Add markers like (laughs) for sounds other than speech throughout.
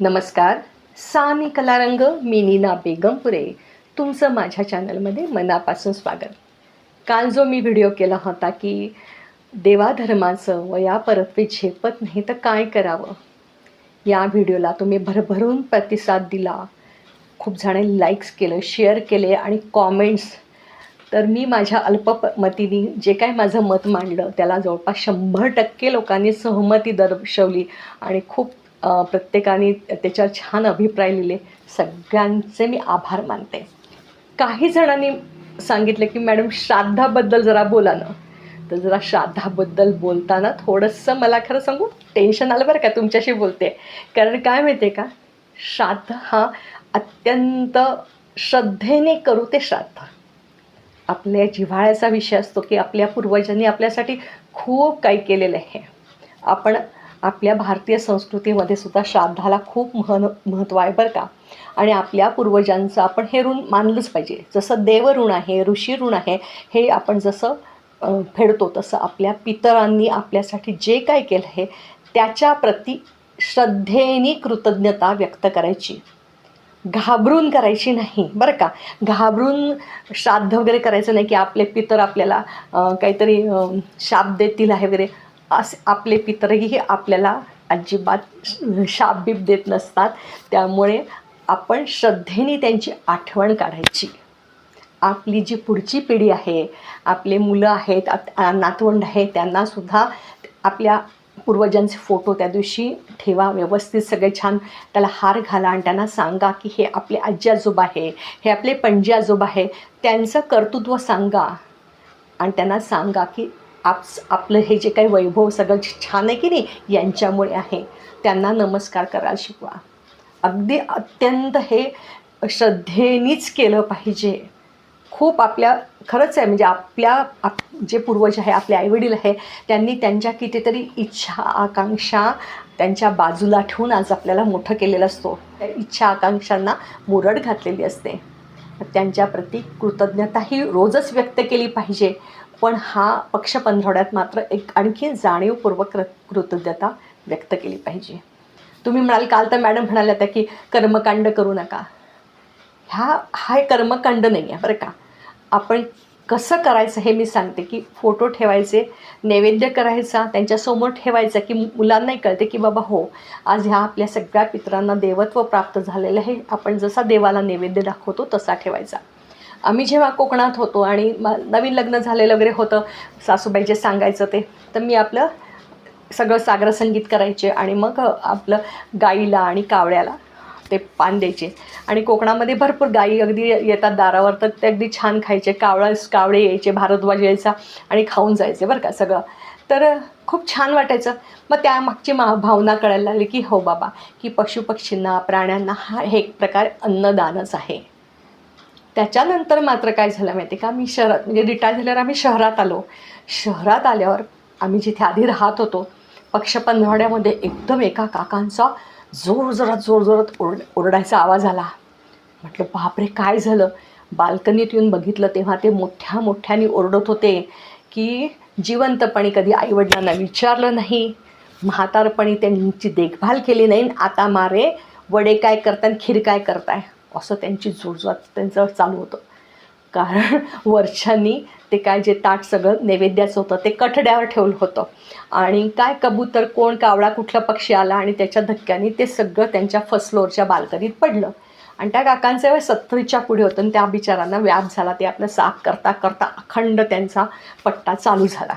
नमस्कार. सानी कलारंग मी नीना बेगमपुरे. तुमचं माझ्या चॅनलमध्ये मनापासून स्वागत. काल जो मी व्हिडिओ केला होता की देवाधर्माचं वया परत्वे झेपत नाही तर काय करावं? या व्हिडिओला तुम्ही भरभरून प्रतिसाद दिला. खूप जणांनी लाईक्स केलं शेअर केले आणि कॉमेंट्स तर मी माझ्या अल्पमतीने जे काय माझं मत मांडलं त्याला जवळपास शंभर टक्के लोकांनी सहमती दर्शवली आणि खूप प्रत्येकाने त्याच्यावर छान अभिप्राय लिहिले. सगळ्यांचे मी आभार मानते. काही जणांनी सांगितलं की मॅडम श्राद्धाबद्दल जरा बोला ना. तर जरा श्राद्धाबद्दल बोलताना थोडंसं मला खरं सांगू टेन्शन आलं बरं का तुमच्याशी बोलते. कारण काय माहिती आहे का? श्राद्ध हा अत्यंत श्रद्धेने करू ते श्राद्ध. आपल्या जिव्हाळ्याचा विषय असतो की आपल्या पूर्वजांनी आपल्यासाठी खूप काही केलेलं आहे. आपण आपल्या भारतीय संस्कृतीमध्ये सुद्धा श्राद्धाला खूप महन महत्त्व आहे बरं का. आणि आपल्या पूर्वजांचं आपण हे ऋण मानलंच पाहिजे. जसं देवऋण आहे ऋषी ऋण आहे हे आपण जसं फेडतो तसं आपल्या पितरांनी आपल्यासाठी जे काय केलं आहे त्याच्या प्रती श्रद्धेने कृतज्ञता व्यक्त करायची. घाबरून करायची नाही बरं का. घाबरून श्राद्ध वगैरे करायचं नाही की आपले पितर आपल्याला काहीतरी शाप देतील आहे वगैरे. असे आपले पितरही आपल्याला अजिबात शाप बीप देत नसतात. त्यामुळे आपण श्रद्धेने त्यांची आठवण काढायची. आपली जी पुढची पिढी आहे आपले मुलं आहेत आत- नातवंड आहे त्यांनासुद्धा आपल्या पूर्वजांचे फोटो त्या दिवशी ठेवा व्यवस्थित सगळे छान त्याला हार घाला आणि त्यांना सांगा की हे आपले आजी आजोबा आहे हे आपले पणजी आजोबा आहे. त्यांचं कर्तृत्व सांगा आणि त्यांना सांगा की आप आपलं हे जे काही वैभव सगळं छान आहे की नाही यांच्यामुळे आहे. त्यांना नमस्कार करायला शिकवा. अगदी अत्यंत हे श्रद्धेनेच केलं पाहिजे. खूप आपल्या खरंच आहे म्हणजे आपल्या आप जे पूर्वज आहे आपले आईवडील आहे त्यांनी त्यांच्या कितीतरी इच्छा आकांक्षा त्यांच्या बाजूला ठेवून आज आपल्याला मोठं केलेलं असतो. त्या इच्छा आकांक्षांना मुरड घातलेली असते. त्यांच्याप्रती कृतज्ञताही रोजच व्यक्त केली पाहिजे. पण हा पक्ष पंधरवड्यात मात्र एक आणखी जाणीवपूर्वक कृ कृतज्ञता व्यक्त केली पाहिजे. तुम्ही म्हणाल काल तर मॅडम म्हणाल्या त्या की कर्मकांड करू नका. ह्या हा एक कर्मकांड नाही आहे बरं का. आपण कसं करायचं हे मी सांगते की फोटो ठेवायचे नैवेद्य करायचा त्यांच्यासमोर ठेवायचा की मुलांनाही कळते की बाबा हो आज ह्या आपल्या सगळ्या पितरांना देवत्व प्राप्त झालेलं आहे. आपण जसा देवाला नैवेद्य दाखवतो तसा ठेवायचा. आम्ही जेव्हा कोकणात होतो आणि म नवीन लग्न झालेलं वगैरे होतं सासूबाई जे सांगायचं ते तर मी आपलं सगळं सागर संगीत करायचे आणि मग आपलं गाईला आणि कावळ्याला ते पान द्यायचे. आणि कोकणामध्ये भरपूर गाई अगदी येतात दारावर तर ते अगदी छान खायचे. कावळा कावळे यायचे भारद्वाज यायचा आणि खाऊन जायचे बरं का सगळं. तर खूप छान वाटायचं. मग त्यामागची मा भावना कळायला लागली की हो बाबा की पशुपक्षींना प्राण्यांना हा हे एक प्रकार अन्नदानच आहे. त्याच्यानंतर मात्र काय झालं माहिती का? मी शहरात म्हणजे रिटायर झाल्यावर आम्ही शहरात आलो. शहरात आल्यावर आम्ही जिथे आधी राहत होतो पक्ष पंधरवड्यामध्ये एकदम एका काकांचा जोर जोरात जोर जोरात ओरड ओरडायचा आवाज आला. म्हटलं बापरे काय झालं? बाल्कनीत येऊन बघितलं तेव्हा ते मोठ्या मोठ्याने ओरडत होते की जिवंतपणी कधी आईवडिलांना विचारलं नाही. म्हातारपणी त्यांची देखभाल केली नाही. आणि आता मारे वडे काय करताय आणि खीर काय करताय? असं त्यांची जोरजोरात त्यांचं चालू होतं. कारण (laughs) वर्षांनी ते काय जे ताट सगळं नैवेद्याचं होतं ते कठड्यावर ठेवलं होतं. आणि काय कबूतर कोण कावळा कुठला पक्षी आला आणि त्याच्या धक्क्याने ते सगळं त्यांच्या फर्स्ट फ्लोअरच्या बाल्कनीत पडलं. आणि त्या काकांचं वय सत्तरीच्या पुढे होतं आणि त्या बिचारांना व्याप झाला. ते आपलं साफ करता करता अखंड त्यांचा पट्टा चालू झाला.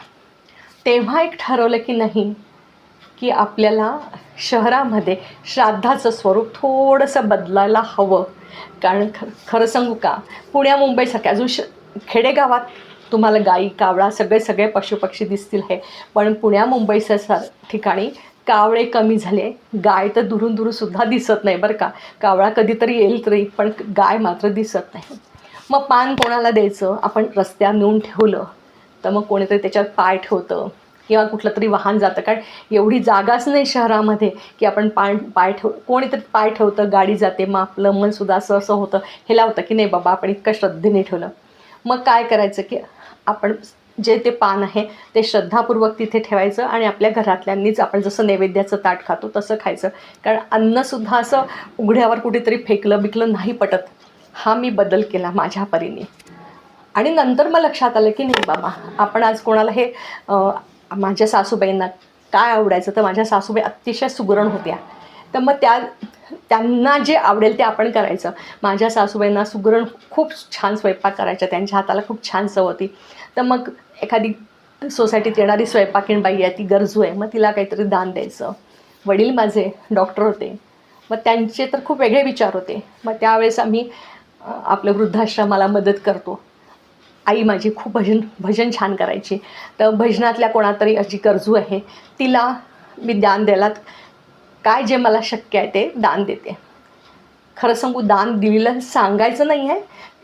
तेव्हा एक ठरवलं की नाही की आपल्याला शहरामध्ये श्राद्धाचं स्वरूप थोडंसं बदलायला हवं. कारण ख खरं सांगू का? पुण्या मुंबईसारख्या अजून श खेडेगावात तुम्हाला गाई कावळा सगळे सगळे पशुपक्षी दिसतील हे. पण पुण्या मुंबईच्या ठिकाणी कावळे कमी झाले. गाय तर दुरून दुरूनसुद्धा दिसत नाही बरं का. कावळा कधीतरी येईल तरी पण गाय मात्र दिसत नाही. मग पान कोणाला द्यायचं? आपण रस्त्यावर नेऊन ठेवलं. तर मग कोणीतरी त्याच्यात पाय ठेवतं. किंवा कुठलं तरी वाहन जातं. कारण एवढी जागाच नाही शहरामध्ये की आपण पाय पाय ठेव कोणीतरी पाय ठेवतं गाडी जाते मग आपलं मनसुद्धा असं असं होतं. हे लावतं की नाही बाबा आपण इतकं श्रद्धेने ठेवलं. मग काय करायचं की आपण जे ते पान आहे ते श्रद्धापूर्वक तिथे ठेवायचं आणि आपल्या घरातल्यांनीच आपण जसं नैवेद्याचं ताट खातो तसं खायचं. कारण अन्नसुद्धा असं उघड्यावर कुठेतरी फेकलं बिकलं नाही पटत. हा मी बदल केला माझ्या परीने. आणि नंतर मग लक्षात आलं की नाही बाबा आपण आज कोणाला हे माझ्या सासूबाईंना काय आवडायचं तर माझ्या सासूबाई अतिशय सुगरण होत्या. तर मग त्या त्यांना जे आवडेल ते आपण करायचं. माझ्या सासूबाईंना सुगरण खूप छान स्वयंपाक करायचा त्यांच्या हाताला खूप छान चव होती. तर मग एखादी सोसायटीत येणारी स्वयंपाकीण बाई आहे ती गरजू आहे मग तिला काहीतरी दान द्यायचं. वडील माझे डॉक्टर होते. मग त्यांचे तर खूप वेगळे विचार होते. मग त्यावेळेस आम्ही आपलं आपल्या वृद्धाश्रमाला मदत करतो. आई माझी खूप भजन भजन छान करायची. तर भजनातल्या कोणातरी अशी गरजू आहे तिला मी दान द्यायला काय जे मला शक्य आहे ते दान देते. खरं सांगू दान दिलेलं सांगायचं नाही आहे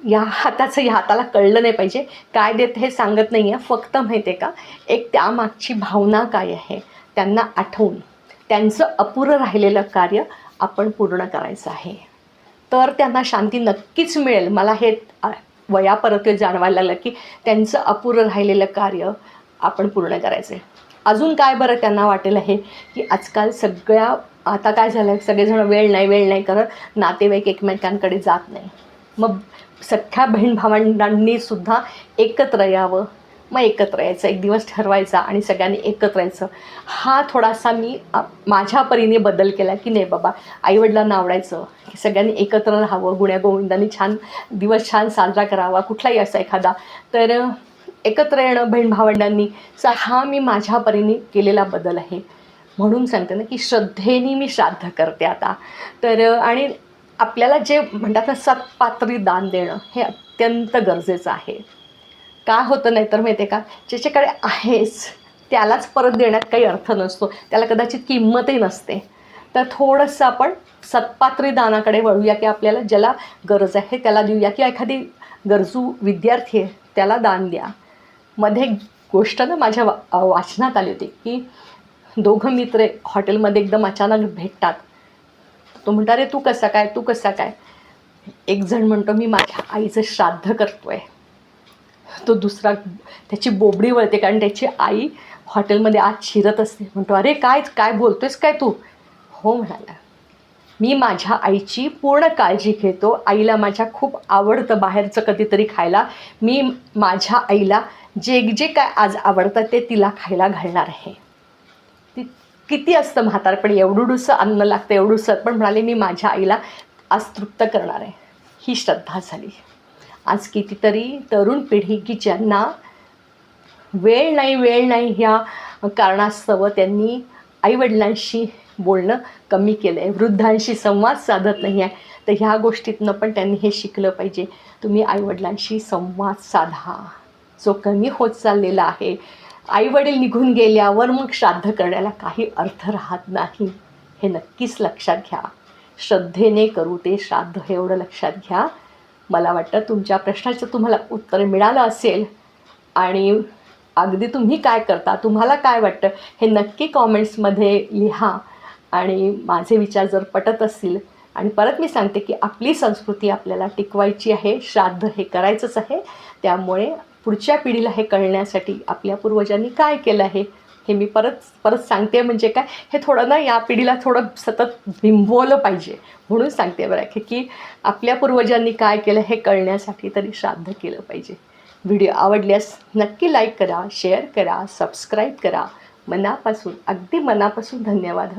या हाताचं या हाताला कळलं नाही पाहिजे. काय देत हे सांगत नाही आहे फक्त माहिती आहे का एक त्यामागची भावना काय आहे त्यांना आठवून त्यांचं अपुरं राहिलेलं कार्य आपण पूर्ण करायचं आहे. तर त्यांना शांती नक्कीच मिळेल. मला हे आ, वयापरत जाणवायला लागलं की त्यांचं अपुरं राहिलेलं कार्य आपण पूर्ण करायचं आहे अजून काय बरं त्यांना वाटेल आहे की आजकाल सगळ्या आता काय झालं आहे सगळेजण वेळ नाही वेळ नाही करत नातेवाईक एकमेकांकडे जात नाही. मग सख्ख्या बहीण भावंडांनी सुद्धा एकत्र यावं मग एकत्र यायचं एक दिवस ठरवायचा आणि सगळ्यांनी एकत्र यायचं. हा थोडासा मी माझ्या परीने बदल केला की नाही बाबा आईवडिलांना आवडायचं की सगळ्यांनी एकत्र राहावं गुण्यागोविंदांनी छान दिवस छान साजरा करावा कुठलाही असा एखादा. तर एकत्र येणं बहीण भावंडांनी चा हा मी माझ्या परीने केलेला बदल आहे. म्हणून सांगते ना की श्रद्धेने मी श्राद्ध करते आता. तर आणि आपल्याला जे म्हणतात ना सत्पात्री दान देणं हे अत्यंत गरजेचं आहे. का होतं नाही तर माहिती आहे का ज्याच्याकडे आहेच त्यालाच परत देण्यात काही अर्थ नसतो. त्याला कदाचित किंमतही नसते. तर थोडंसं आपण सत्पात्री दानाकडे वळूया की आपल्याला ज्याला गरज आहे त्याला देऊया. किंवा एखादी गरजू विद्यार्थी आहे त्याला दान द्या. मध्ये एक गोष्ट ना माझ्या वा वाचनात आली होती की दोघं मित्र हॉटेलमध्ये एकदम अचानक भेटतात. तो म्हणता रे तू कसा काय? तू कसा काय? एक जण म्हणतो मी माझ्या आईचं श्राद्ध करतो आहे तो दुसरा त्याची बोबडी वळते कारण त्याची आई हॉटेलमध्ये आज शिरत असते. म्हणतो अरे काय काय बोलतोयस काय तू? हो म्हणाला मी माझ्या आईची पूर्ण काळजी घेतो. आईला माझ्या खूप आवडतं बाहेरचं कधीतरी खायला. मी माझ्या आईला जे जे काय आज आवडतं ते तिला खायला घालणार आहे. ती किती असतं म्हातारपण एवढूडूसं अन्न लागतं एवढूसं पण म्हणाले मी माझ्या आईला आज तृप्त करणार आहे. ही श्रद्धा झाली. आज कितीतरी तरुण पिढी की ज्यांना वेळ नाही वेळ नाही ह्या कारणास्तव त्यांनी आईवडिलांशी बोलणं कमी केलं आहे वृद्धांशी संवाद साधत नाही आहे. तर ह्या गोष्टीतनं पण त्यांनी हे शिकलं पाहिजे. तुम्ही आईवडिलांशी संवाद साधा. जो कमी होत चाललेला आहे. आईवडील निघून गेल्यावर मग श्राद्ध करण्याला काही अर्थ राहत नाही. हे नक्कीच लक्षात घ्या. श्रद्धेने करू ते श्राद्ध हे एवढं लक्षात घ्या. मला वाटतं तुमच्या प्रश्नाचं तुम्हाला उत्तर मिळालं असेल. आणि अगदी तुम्ही काय करता तुम्हाला काय वाटतं हे नक्की कॉमेंट्समध्ये लिहा. आणि माझे विचार जर पटत असतील आणि परत मी सांगते की आपली संस्कृती आपल्याला टिकवायची आहे श्राद्ध हे करायचंच आहे. त्यामुळे पुढच्या पिढीला हे कळण्यासाठी आपल्या पूर्वजांनी काय केलं आहे हे मी परत परत सांगते म्हणजे काय? हे थोडं ना या पिढीला थोडं सतत बिंबवलं पाहिजे. म्हणून सांगते बरं की की आपल्या पूर्वजांनी काय केलं हे कळण्यासाठी तरी श्राद्ध केलं पाहिजे. व्हिडिओ आवडल्यास नक्की लाईक करा शेअर करा सबस्क्राईब करा. मनापासून अगदी मनापासून धन्यवाद